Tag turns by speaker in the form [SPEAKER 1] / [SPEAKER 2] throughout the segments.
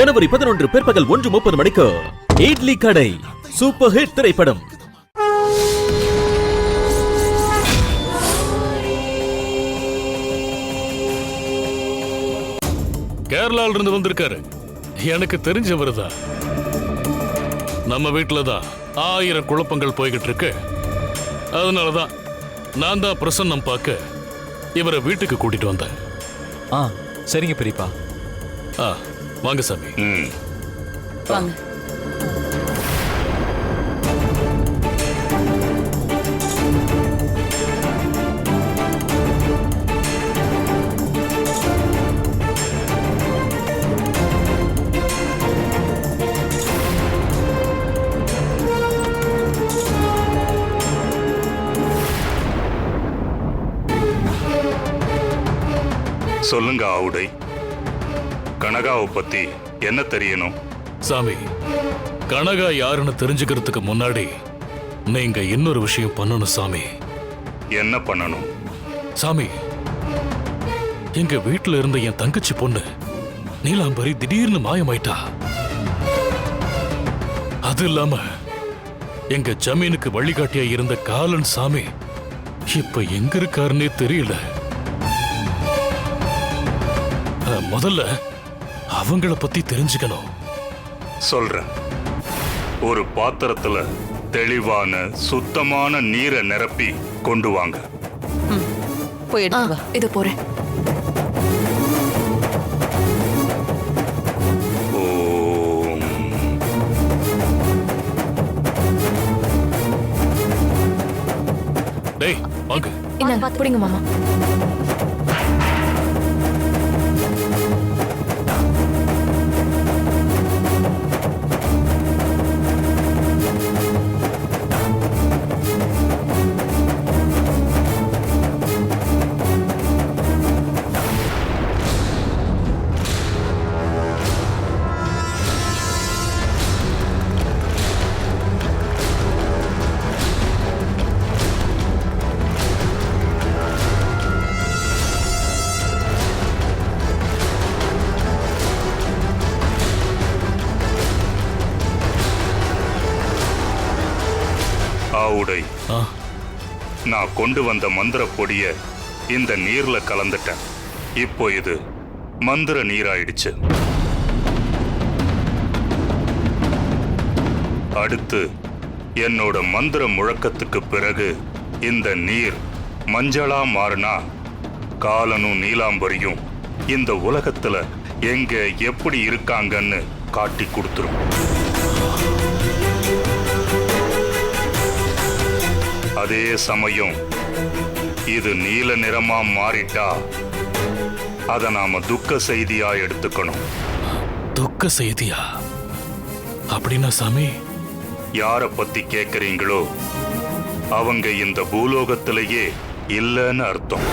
[SPEAKER 1] ஜனவரி பதினொன்று பிற்பகல் ஒன்று முப்பது மணிக்கு இட்லி கடை சூப்பர் ஹிட் திரைப்படம்.
[SPEAKER 2] கேரளால இருந்து வந்திருக்காரு. எனக்கு தெரிஞ்சவர் தான். நம்ம வீட்டில் தான் ஆயிரம் குழப்பங்கள் போய்கிட்டு இருக்கு. அதனால தான் நான் தான் பிரசன்னம் பார்க்க இவரை வீட்டுக்கு கூட்டிட்டு வந்தேன்.
[SPEAKER 3] ஆ சரிங்க பெரியப்பா
[SPEAKER 2] ஆ. வாங்க சாமி.
[SPEAKER 4] வாங்க.
[SPEAKER 5] சொல்லுங்க ஆவுடை. கனகாவை பத்தி என்ன தெரியணும்?
[SPEAKER 2] சாமி கனகா யாருன்னு தெரிஞ்சுக்கிறதுக்கு முன்னாடி நீங்க இன்னொரு விஷயம் பண்ணணும் சாமி.
[SPEAKER 5] என்ன பண்ணணும்?
[SPEAKER 2] சாமி எங்க வீட்டுல இருந்த என் தங்கச்சி பொண்ணு நீலாம்பரி திடீர்னு மாயமாயிட்டா. அது இல்லாம எங்க ஜமீனுக்கு வழிகாட்டியா இருந்த காலன் சாமி இப்ப எங்க இருக்காருன்னே தெரியல. முதல்ல அவங்கள பத்தி தெரிஞ்சுக்கணும்.
[SPEAKER 5] சொல்றேன். ஒரு பாத்திரத்துல தெளிவான சுத்தமான நீரை நிரப்பி கொண்டு வாங்க.
[SPEAKER 4] போய் எடுத்து வா.
[SPEAKER 6] இது போறேன்.
[SPEAKER 5] ஓம்.
[SPEAKER 2] டேய் வாங்க.
[SPEAKER 6] இந்தாங்க பிடிங்க மாமா.
[SPEAKER 5] கொண்டு வந்த மந்திர பொடிய இந்த நீர்ல கலந்துட்டேன். இப்போ இது மந்திர நீராயிடுச்சு. அடுத்து என்னோட மந்திர முழக்கத்துக்கு பிறகு இந்த நீர் மஞ்சளா மாறினா காலனும் நீலாம்பரியும் இந்த உலகத்துல எங்க எப்படி இருக்காங்கன்னு காட்டி கொடுத்துரும். அதே சமயம் இது நீல நிறமா மாறிட்டா அத நாம துக்க செய்தியா எடுத்துக்கணும்.
[SPEAKER 2] துக்க செய்தியா? அப்படின்னா சாமி
[SPEAKER 5] யார பத்தி கேக்குறீங்களோ அவங்க இந்த பூலோகத்திலேயே இல்லைன்னு அர்த்தம்.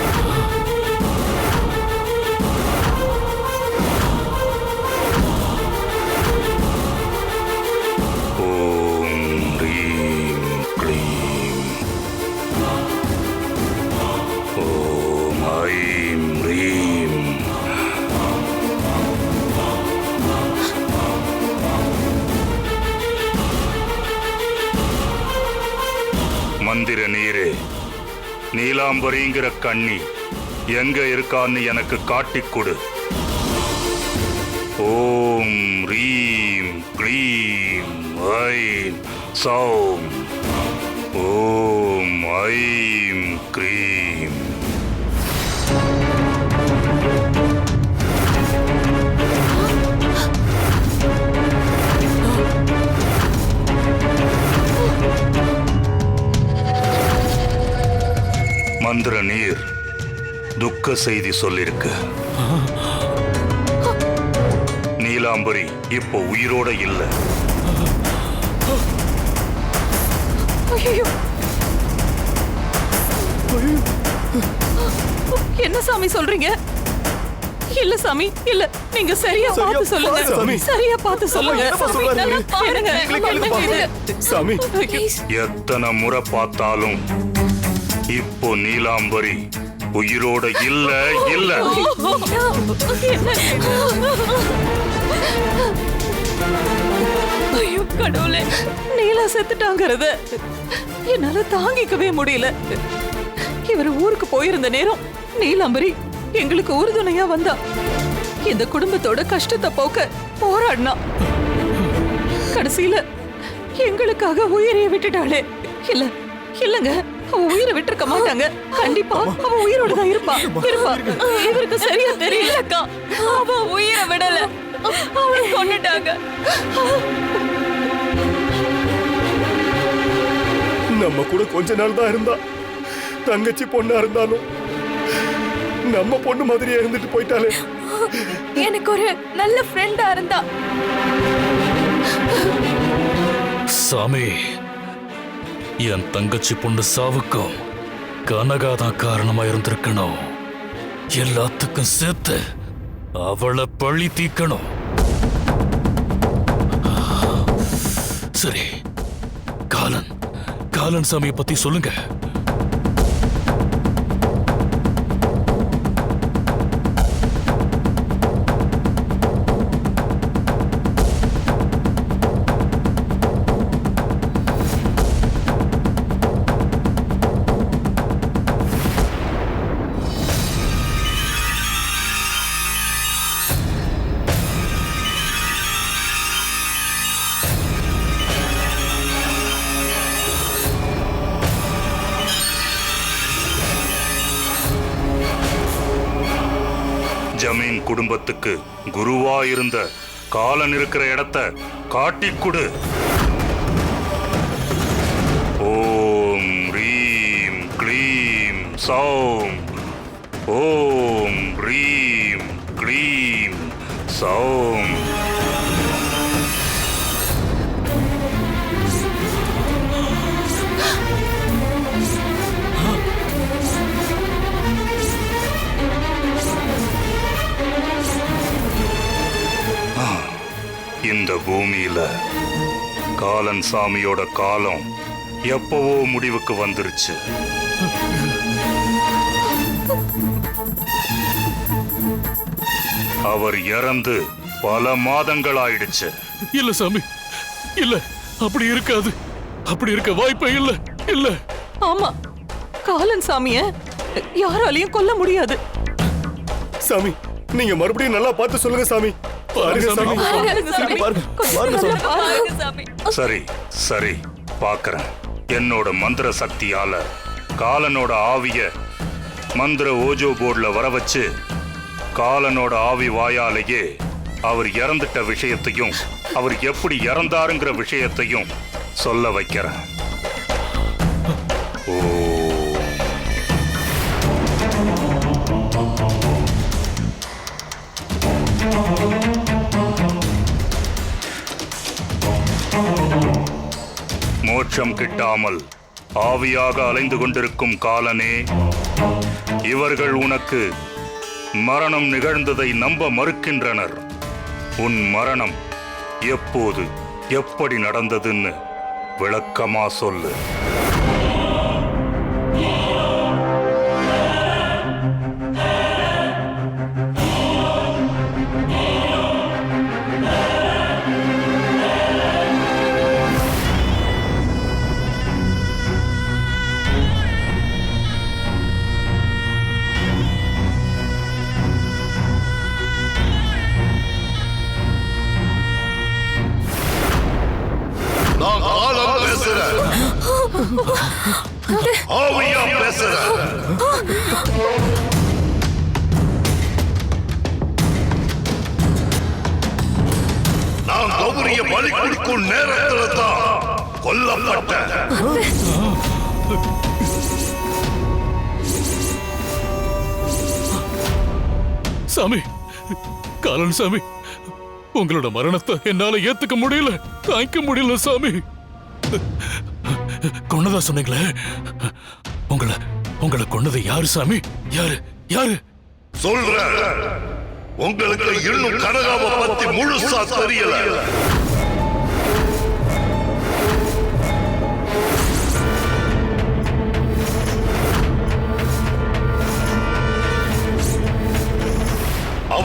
[SPEAKER 5] நீலாம்பரிங்கிற கண்ணி. எங்க இருக்கான்னு எனக்கு காட்டிக் கொடு. ஓம் ரீம் க்ளீம் ஐம் சௌம். ஓம் ஐம் க்ரீம் மந்திர நீர் துக்க செய்தி சொல்லிருக்கு. நீலாம்பரி இப்போ உயிரோட இல்ல.
[SPEAKER 4] என்ன சாமி சொல்றீங்க? இல்ல சாமி இல்ல. நீங்க சரியா பார்த்து சொல்லுங்க. சரியா பார்த்து சொல்லுங்க.
[SPEAKER 5] எத்தனை முறை பார்த்தாலும் இப்போ நீலாம்பரி உயிரோட இல்ல இல்ல.
[SPEAKER 4] என்ன கடவுளே நீலா செத்துட்டாங்கறத. என்னால தாங்கிக்கவே முடியல. இவர் ஊருக்கு போயிருந்த நேரம் நீலாம்பரி எங்களுக்கு உறுதுணையா வந்தா. இந்த குடும்பத்தோட கஷ்டத்தை போக்க போராடினா. கடைசியில எங்களுக்காக உயிரைய விட்டுட்டாளே. இல்ல இல்லங்க. உயிரை விட்டுருக்க மாட்டாங்க. கண்டிப்பா அவ உயிரோட தான் இருப்பா. இருப்பா. இவருக்கு சரியா தெரியலக்கா. அவ உயிரை விடல. அவளை கொன்னுட்டாங்க.
[SPEAKER 6] நம்ம கூட கொஞ்ச நாள் தான் இருந்தா. தங்கச்சி பொண்ணா இருந்தாலும் நம்ம பொண்ணு மாதிரியே இருந்துட்டு போயிட்டாலே
[SPEAKER 4] எனக்கு ஒரு நல்ல ஃப்ரெண்டா இருந்தா.
[SPEAKER 2] சாமி என் தங்கச்சி பொண்ணு சாவுக்கும் கனகா தான் காரணமா இருந்திருக்கணும் எல்லாத்துக்கும் சேர்த்து அவளை பழி தீக்கணும் சரி காலன் காலன் சாமியை பத்தி சொல்லுங்க.
[SPEAKER 5] குடும்பத்துக்கு குருவா இருந்த காலன் இருக்கிற இடத்த காட்டி கொடு ஓம் ரீம் க்ளீம் சௌம். ஓம் ரீம் க்ளீம் சௌம். இந்த பூமியில காலன் சாமியோட காலம் எப்பவோ முடிவுக்கு வந்துருச்சு. அவர் இறந்து பல மாதங்கள் ஆயிடுச்சு
[SPEAKER 2] இல்ல சாமி இல்ல அப்படி இருக்காது. அப்படி இருக்க வாய்ப்பே இல்ல இல்ல.
[SPEAKER 4] ஆமா காலன் சாமிய யாராலையும் கொல்ல முடியாது.
[SPEAKER 6] சாமி நீங்க மறுபடியும் நல்லா பார்த்து சொல்லுங்க சாமி. பாருங்க சாமி.
[SPEAKER 4] பாருங்க சாமி.
[SPEAKER 6] பாருங்க பாருங்க சாமி.
[SPEAKER 4] பாருங்க சாமி.
[SPEAKER 5] சரி சரி பார்க்கறேன். என்னோட மந்திர சக்தியால காலனோட ஆவிய மந்திர ஓஜோ போர்டுல வர வச்சு காலனோட ஆவி வாயாலேயே அவர் இறந்துட்ட விஷயத்தையும் அவர் எப்படி இறந்தாருங்கிற விஷயத்தையும் சொல்ல வைக்கிறேன். மோட்சம் கிட்டாமல் ஆவியாக அலைந்து கொண்டிருக்கும் காலனே இவர்கள் உனக்கு மரணம் நிகழ்ந்ததை நம்ப மறுக்கின்றனர். உன் மரணம் எப்போது எப்படி நடந்ததுன்னு விளக்கமா சொல்லு.
[SPEAKER 2] சாமி. காலன் சாமி உங்களோட மரணத்தை என்னால ஏத்துக்க முடியல. தாய்க்க முடியல சாமி. கொன்னதா சொன்னீங்களே? உங்களை உங்களை கொன்னது யாரு சாமி? யாரு யாரு?
[SPEAKER 7] சொல்ற உங்களுக்கு இன்னும் கனகாவை பத்தி முழுசா தெரியல.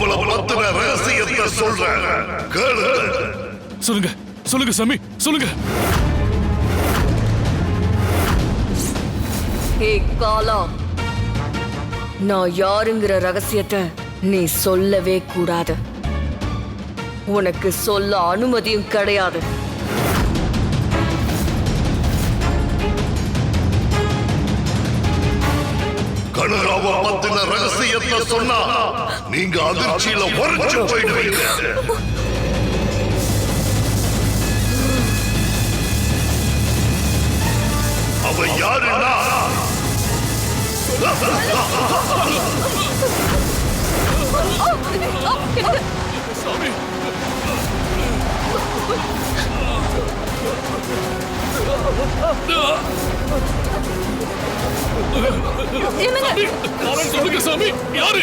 [SPEAKER 7] அவளை பத்தின ரகசியத்தை சொல்றேன் கேளு.
[SPEAKER 2] சொல்லுங்க சொல்லுங்க சாமி சொல்லுங்க.
[SPEAKER 8] ஹே காலா நான் யாருங்கிற ரகசியத்தை நீ சொல்லவே கூடாது. உனக்கு சொல்ல அனுமதியும் கிடையாது.
[SPEAKER 7] கனகாவ பத்தின ரகசியத்தை சொன்னா நீங்க அதிர்ச்சியில உறைஞ்சு போயிடுவீங்க. அவ யாருன்னா?
[SPEAKER 2] சொல்லுங்க சாமி யாரு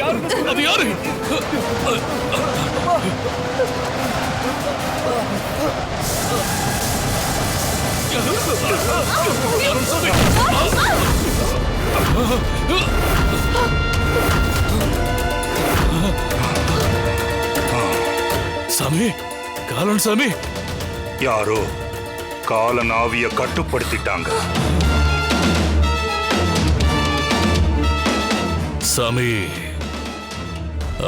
[SPEAKER 2] அது யாரு யாரும் சாமி காலன் சாமி.
[SPEAKER 5] யாரோ காலனாவிய கட்டுப்படுத்திட்டாங்க.
[SPEAKER 2] சாமி.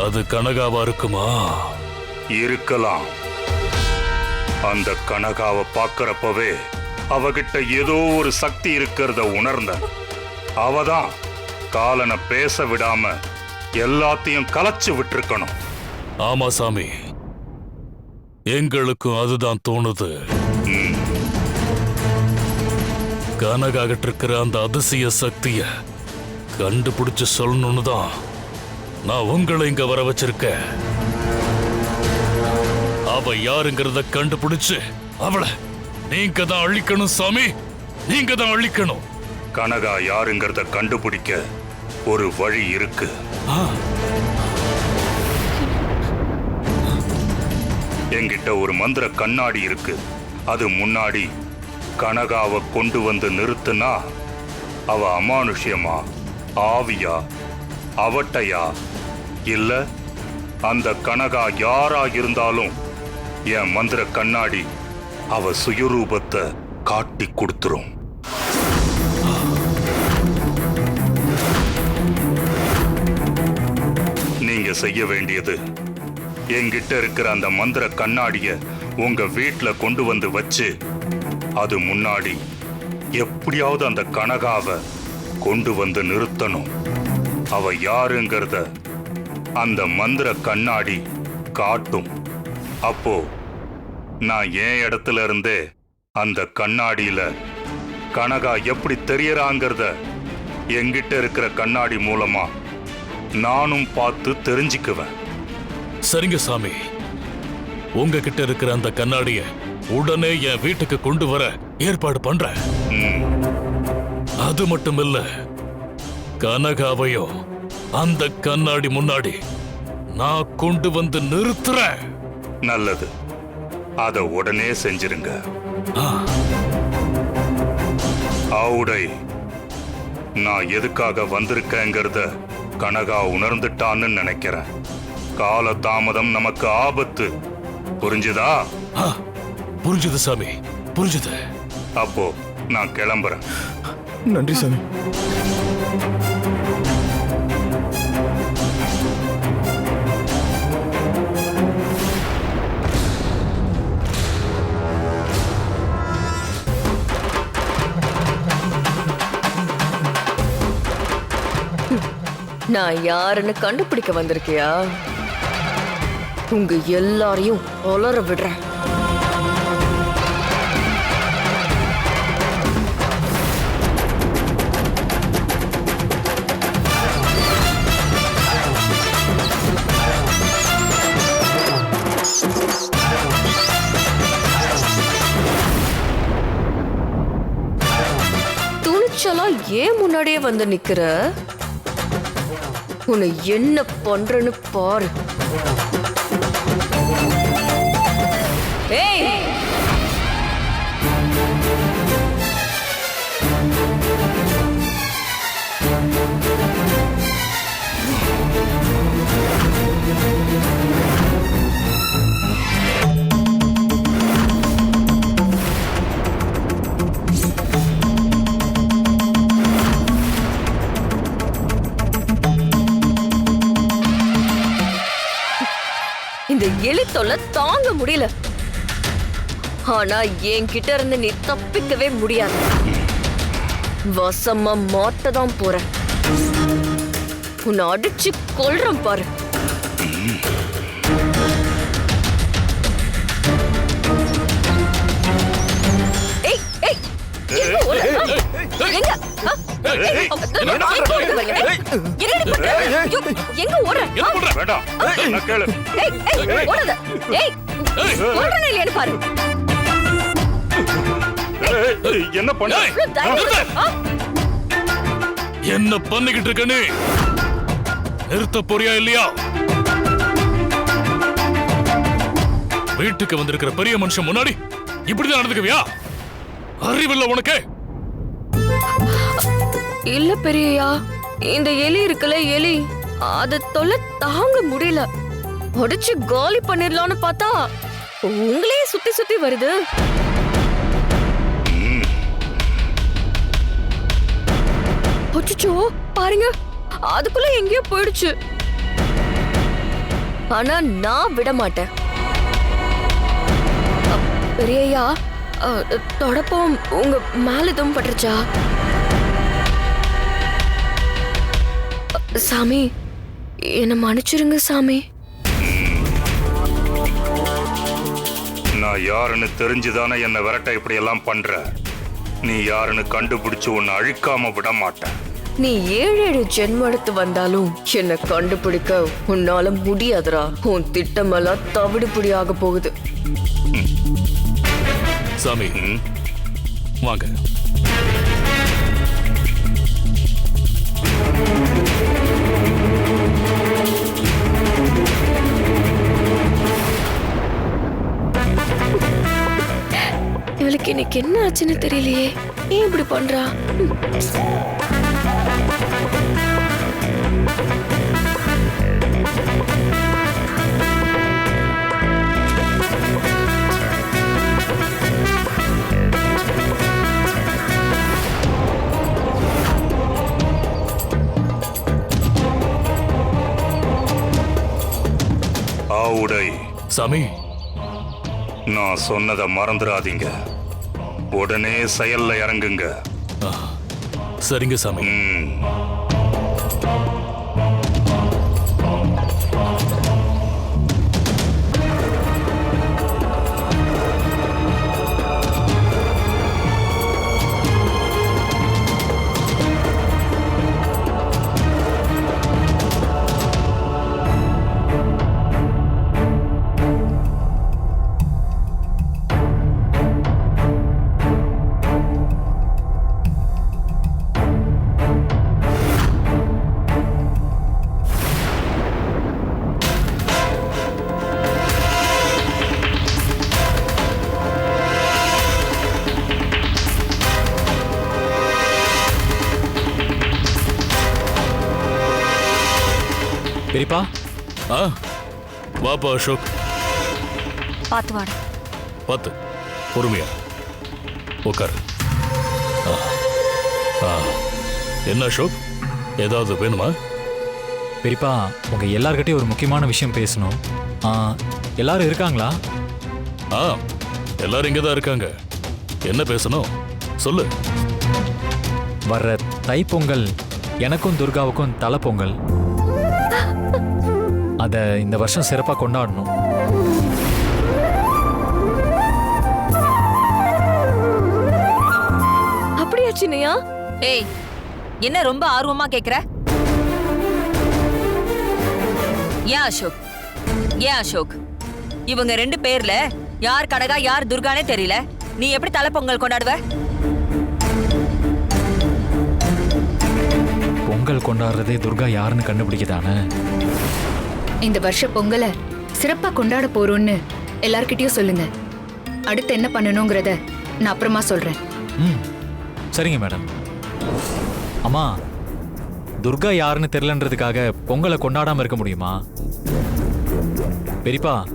[SPEAKER 2] அது கனகாவா இருக்குமா?
[SPEAKER 5] இருக்கலாம். அந்த கனகாவை பார்க்கறப்பவே அவகிட்ட ஏதோ ஒரு சக்தி இருக்கிறத உணர்ந்த அவதான் காலனை பேச விடாம எல்லாத்தையும் கலைச்சு விட்டிருக்கணும்.
[SPEAKER 2] ஆமா சாமி. எங்களுக்கும் அதுதான் தோணுது. கனகாகிட்டு இருக்கிற அந்த அதிசய சக்திய கண்டுபிடிச்சு சொல்லணும்னு தான் நான் உங்களை இங்க வர வச்சிருக்கேன் அவ யாருங்கிறத கண்டுபிடிச்சு அவளை நீங்க தான் அழிக்கணும் சாமி. நீங்க தான் அழிக்கணும்.
[SPEAKER 5] கனகா யாருங்கிறத கண்டுபிடிக்க ஒரு வழி இருக்கு. என்கிட்ட ஒரு மந்திர கண்ணாடி இருக்கு. அது முன்னாடி கனகாவை கொண்டு வந்து நிறுத்துனா அவ அமானுஷ்யமா? ஆவியா அவட்டையா? இல்ல அந்த கனகா யாரா இருந்தாலும் என் மந்திர கண்ணாடி அவ சுயரூபத்தை காட்டி கொடுத்துரும். நீங்க செய்ய வேண்டியது என்கிட்ட இருக்கிற அந்த மந்திர கண்ணாடிய உங்க வீட்டில் கொண்டு வந்து வச்சு அது முன்னாடி எப்படியாவது அந்த கனகாவை கொண்டு வந்து நிறுத்தணும். அவ யாருங்கிறத அந்த மந்திர கண்ணாடி காட்டும். அப்போ நான் என் இடத்துல இருந்தே அந்த கண்ணாடியில கனகா எப்படி தெரியறாங்கிறத எங்கிட்ட இருக்கிற கண்ணாடி மூலமா நானும் பார்த்து தெரிஞ்சுக்குவேன்.
[SPEAKER 2] சரிங்க சாமி. உங்ககிட்ட இருக்கிற அந்த கண்ணாடிய உடனே என் வீட்டுக்கு கொண்டு வர ஏற்பாடு பண்றேன். அது மட்டும் இல்ல கனகாவையும் அந்த கண்ணாடி முன்னாடி நான் கொண்டு வந்து நிறுத்துறேன்.
[SPEAKER 5] நல்லது. அத உடனே செஞ்சிருங்க. ஆவுடை நான் எதுக்காக வந்திருக்கேங்கிறத கனகா உணர்ந்துட்டான்னு நினைக்கிறேன். கால தாமதம் நமக்கு ஆபத்து. புரிஞ்சுதா?
[SPEAKER 2] புரிஞ்சுது சாமி புரிஞ்சுது.
[SPEAKER 5] அப்போ நான் கிளம்புறேன்.
[SPEAKER 6] நன்றி சாமி.
[SPEAKER 8] நான் யாருன்னு கண்டுபிடிக்க வந்திருக்கியா? உங்க எல்லாரையும் உலர விடுறேன். ஏன் முன்னாடியே வந்து நிக்கிற? உன்னை என்ன பண்றேன்னு பாரு. இந்த எலி தொல்லை தாங்க முடியல ஆனா என்கிட்ட இருந்து நீ தப்பிக்கவே முடியாது வசமா மாத்த தான் போறேன் உன்னை அடிச்சு கொல்றேன் பாரு ஏய் ஏய் எங்க எங்க ஓடுற
[SPEAKER 5] வேண்டாம் கேளு
[SPEAKER 8] ஓடாத ஏய் சொல்றேன் இல்லையான்னு பாரு
[SPEAKER 5] என்ன பண்ண?
[SPEAKER 2] என்ன பண்ணிக்கிட்டு இருக்க நீ நிறுத்த போறியா இல்லையா வீட்டுக்கு வந்திருக்கிற பெரிய மனுஷன் முன்னாடி இப்படிதான் நடந்துக்குவியா அறிவில்ல உனக்கு
[SPEAKER 8] இல்ல பெரியயா இந்த எலி இருக்குல்ல எலி அது தொல்ல தாங்க முடியல. உடைச்சு காலி பண்ணிடலாம்னு பார்த்தா உங்களே சுத்தி சுத்தி வருது. அச்சச்சோ பாருங்க அதுக்குள்ள எங்கேயோ போயிடுச்சு. ஆனா நான் விட மாட்டேன். பெரியயா தொடப்பம் உங்க மேல எதுவும் பட்டுருச்சா? சாமி. என்ன மன்னிச்சிருங்க சாமி.
[SPEAKER 5] நான் யாருன்னு தெரிஞ்சுதானே என்னை விரட்ட இப்படி எல்லாம் பண்ற? நீ யாருன்னு கண்டுபிடிச்சு உன்னை அழிக்காம விட மாட்டேன்.
[SPEAKER 8] நீ ஏழு ஏழு ஜென்மம் எடுத்து வந்தாலும் என்ன கண்டுபிடிக்க உன்னால முடியாதுடா. உன் திட்டமெல்லாம் தவிடுபடி ஆக போகுது.
[SPEAKER 2] சாமி வாங்க.
[SPEAKER 8] இவளுக்கு இன்னைக்கு என்ன ஆச்சுன்னு தெரியலையே. ஏன் இப்படி பண்றா?
[SPEAKER 5] ஆவுடை
[SPEAKER 2] சாமி.
[SPEAKER 5] நான் சொன்னதை மறந்துடாதீங்க. உடனே செயல்ல இறங்குங்க
[SPEAKER 2] சரிங்க சாமி
[SPEAKER 5] ம்.
[SPEAKER 2] வாப்பா அசோக்?
[SPEAKER 9] பார்த்து வாடா.
[SPEAKER 2] பார்த்து. பொறுமையா. உட்காரு. ஆ. ஆ. என்ன அசோக்? ஏதாவது வேணுமா?
[SPEAKER 3] பெரியப்பா உங்க எல்லார்கிட்டயும் ஒரு முக்கியமான விஷயம் பேசணும். ஆ, எல்லாரும் இருக்காங்களா?
[SPEAKER 2] ஆ எல்லாரும் இங்கே தான் இருக்காங்க. என்ன பேசணும்? சொல்லு.
[SPEAKER 3] வர்ற தைப்பொங்கல் எனக்கும் துர்காவுக்கும் தலை பொங்கல் அதை இந்த வருஷம் சிறப்பாக கொண்டாடணும்.
[SPEAKER 8] அப்படியா சின்னையா
[SPEAKER 9] ஏய் என்ன ரொம்ப ஆர்வமா கேக்குற? ஏன் அசோக்? ஏன் அசோக்? இவங்க ரெண்டு பேர்ல யார் கடகா யார் துர்கானே தெரியல. நீ எப்படி தலைப்பொங்கல் கொண்டாடுவ?
[SPEAKER 3] பொங்கல் கொண்டாடுறதே துர்கா யாருன்னு கண்டுபிடிக்கதானே?
[SPEAKER 10] இந்த வருஷ பொங்கலை சிறப்பா கொண்டாட போறோம்னு எல்லார்கிட்டயும் சொல்லுங்க. அடுத்து என்ன பண்ணணுங்கிறத நான் அப்புறமா சொல்றேன்.
[SPEAKER 3] ம். சரிங்க மேடம். அம்மா துர்கா யாருன்னு தெரிலன்றதுக்காக பொங்கலை கொண்டாடாம இருக்க முடியுமா? பெரியப்பா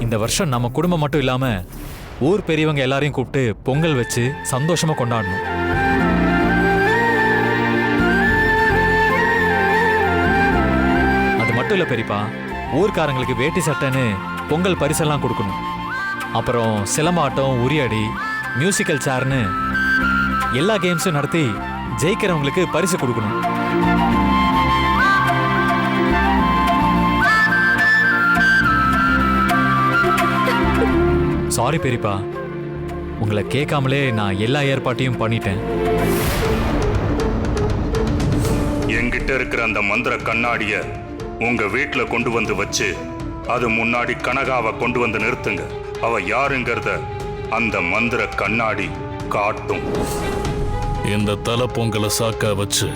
[SPEAKER 3] இந்த வருஷம் நம்ம குடும்பம் மட்டும் இல்லாம ஊர் பெரியவங்க எல்லாரையும் கூப்பிட்டு பொங்கல் வச்சு சந்தோஷமா கொண்டாடணும். மட்டும் இல்லை பெரியப்பா. ஊர்க்காரங்களுக்கு வேட்டி சட்டைன்னு பொங்கல் பரிசெல்லாம் கொடுக்கணும். அப்புறம் சிலம்பாட்டம் உரியடி மியூசிக்கல் சேர்னு எல்லா கேம்ஸும் நடத்தி ஜெயிக்கிறவங்களுக்கு பரிசு கொடுக்கணும். சாரி பெரியப்பா. உங்களை கேட்காமலே நான் எல்லா ஏற்பாட்டையும் பண்ணிட்டேன்.
[SPEAKER 5] என்கிட்ட இருக்கிற அந்த மந்திர கண்ணாடியை உங்க வீட்டுல கொண்டு வந்து வச்சு அது முன்னாடி கனகாவை கொண்டு வந்து நிறுத்துங்க. அவ யாருங்கிறத அந்த மந்திர கண்ணாடி காட்டும்.
[SPEAKER 2] இந்த தலை பொங்கலை சாக்கா வச்சு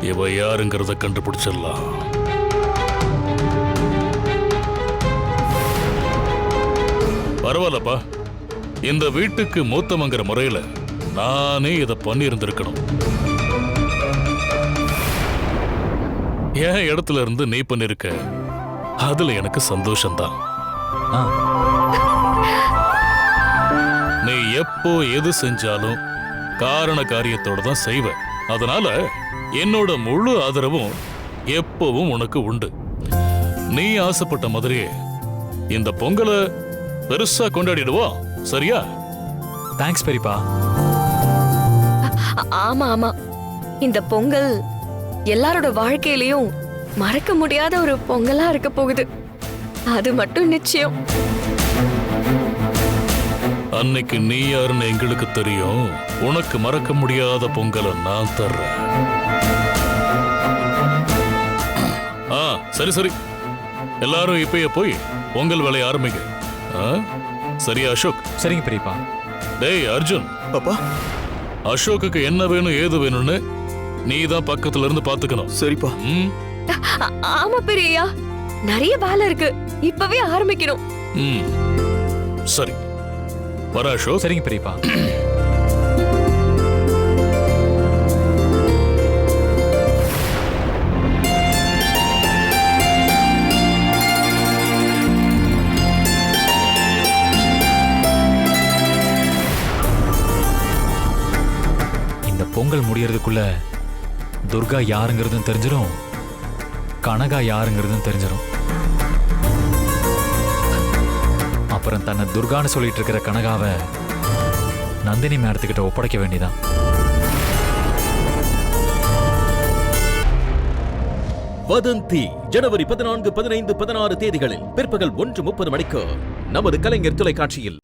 [SPEAKER 2] இவ யாருங்கிறத கண்டுபிடிச்சிடலாம். பரவாயில்லப்பா. இந்த வீட்டுக்கு மூத்தமங்கிற முறையில நானே இதை பண்ணியிருந்திருக்கணும். என் இடத்துல இருந்து நீ பண்ணிருக்க? அதுல எனக்கு சந்தோஷம்தான்.
[SPEAKER 3] ஆ.
[SPEAKER 2] நீ எப்போ எது செஞ்சாலும் காரண காரியத்தோட தான் செய்வ. அதனால என்னோட முழு ஆதரவும் எப்பவும் உனக்கு உண்டு. நீ ஆசைப்பட்ட மாதிரியே இந்த பொங்கலை பெருசா கொண்டாடிடுவோம் சரியா?
[SPEAKER 3] தேங்க்ஸ் பெரியப்பா.
[SPEAKER 8] ஆமா ஆமா. இந்த பொங்கல் எல்லாரோட வாழ்க்கையிலயும் மறக்க முடியாத ஒரு பொங்கலா இருக்க போகுது. அது மட்டும் நிச்சயம்.
[SPEAKER 2] அன்னைக்கு நீ யாருன்னு எங்களுக்கு தெரியும். உனக்கு மறக்க முடியாத பொங்கலை நான் தர்றேன். ஆ சரி சரி. எல்லாரும் இப்பயே போய் பொங்கல் வேலையை ஆரம்பிங்க. ஆ? சரியா அசோக்.
[SPEAKER 3] சரிங்க பெரியப்பா.
[SPEAKER 2] டேய் அர்ஜுன்.
[SPEAKER 6] அப்பா
[SPEAKER 2] அசோக்குக்கு என்ன வேணும் ஏது வேணும்னு நீ தான் பக்கத்துல இருந்து பாத்துக்கணும்.
[SPEAKER 6] சரிப்பா.
[SPEAKER 2] ம்?
[SPEAKER 8] ஆமா பெரியயா நிறைய வேலை இருக்கு. இப்பவே ஆரம்பிக்கணும்.
[SPEAKER 2] ம். சரி. வர அசோக்.
[SPEAKER 3] சரிங்க பெரியப்பா. இந்த பொங்கல் முடியறதுக்குள்ள துர்கா யாருங்கிறதும் தெரிஞ்சிடும் கனகா யாருங்கிறதும் தெரிஞ்சிடும் அப்புறம் தன்னை துர்கான்னு சொல்லிட்டு இருக்கிற கனகாவை நந்தினி மேடத்துக்கிட்ட ஒப்படைக்க வேண்டியதான்
[SPEAKER 1] வதந்தி ஜனவரி பதினான்கு பதினைந்து பதினாறு தேதிகளில் பிற்பகல் ஒன்று முப்பது மணிக்கு நமது கலைஞர் தொலைக்காட்சியில்.